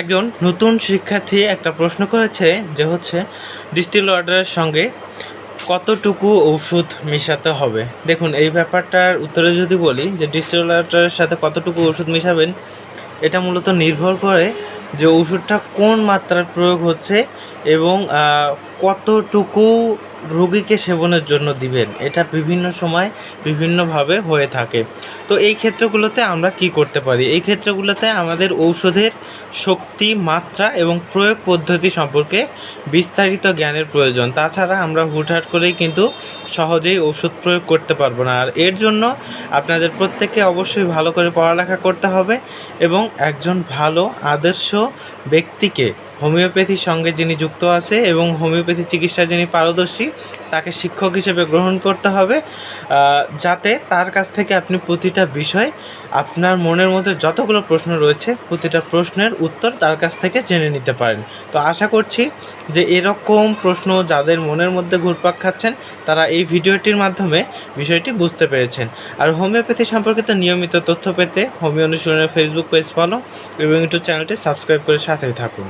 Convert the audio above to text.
একজন নতুন শিক্ষার্থী একটা প্রশ্ন করেছে যে হচ্ছে ডিস্টিল ওয়াটারের সঙ্গে কতটুকু ওষুধ মেশাতে হবে? দেখুন, এই ব্যাপারটার উত্তরে যদি বলি যে ডিস্টিল ওয়াটারের সাথে কতটুকু ওষুধ মেশাবেন, এটা মূলত নির্ভর করে যে ওষুধটা কোন মাত্রার প্রয়োগ হচ্ছে এবং কতটুকু রোগীকে সেবনের জন্য দিবেন। এটা বিভিন্ন সময় বিভিন্নভাবে হয়ে থাকে। তো এই ক্ষেত্রগুলোতে আমরা কি করতে পারি? এই ক্ষেত্রগুলোতে আমাদের ঔষধের শক্তি, মাত্রা এবং প্রয়োগ পদ্ধতি সম্পর্কে বিস্তারিত জ্ঞানের প্রয়োজন। তাছাড়া আমরা হুটহাট করেই কিন্তু সহজেই ওষুধ প্রয়োগ করতে পারব না। আর এর জন্য আপনাদের প্রত্যেককে অবশ্যই ভালো করে পড়ালেখা করতে হবে এবং একজন ভালো, আদর্শ ব্যক্তিকে হোমিওপ্যাথির সঙ্গে যিনি যুক্ত আছে এবং হোমিওপ্যাথি চিকিৎসায় যিনি পারদর্শী, তাকে শিক্ষক হিসেবে গ্রহণ করতে হবে যাতে তার কাছ থেকে আপনি প্রতিটা বিষয়, আপনার মনের মধ্যে যতগুলো প্রশ্ন রয়েছে, প্রতিটা প্রশ্নের উত্তর তার কাছ থেকে জেনে নিতে পারেন। তো আশা করছি যে এরকম প্রশ্ন যাদের মনের মধ্যে ঘুরপাক খাচ্ছেন, তারা এই ভিডিওটির মাধ্যমে বিষয়টি বুঝতে পেরেছেন। আর হোমিওপ্যাথি সম্পর্কিত নিয়মিত তথ্য পেতে হোমিও অনুশীলনের ফেসবুক পেজ ফলো এবং ইউটিউব চ্যানেলটি সাবস্ক্রাইব করে সাথেই থাকুন।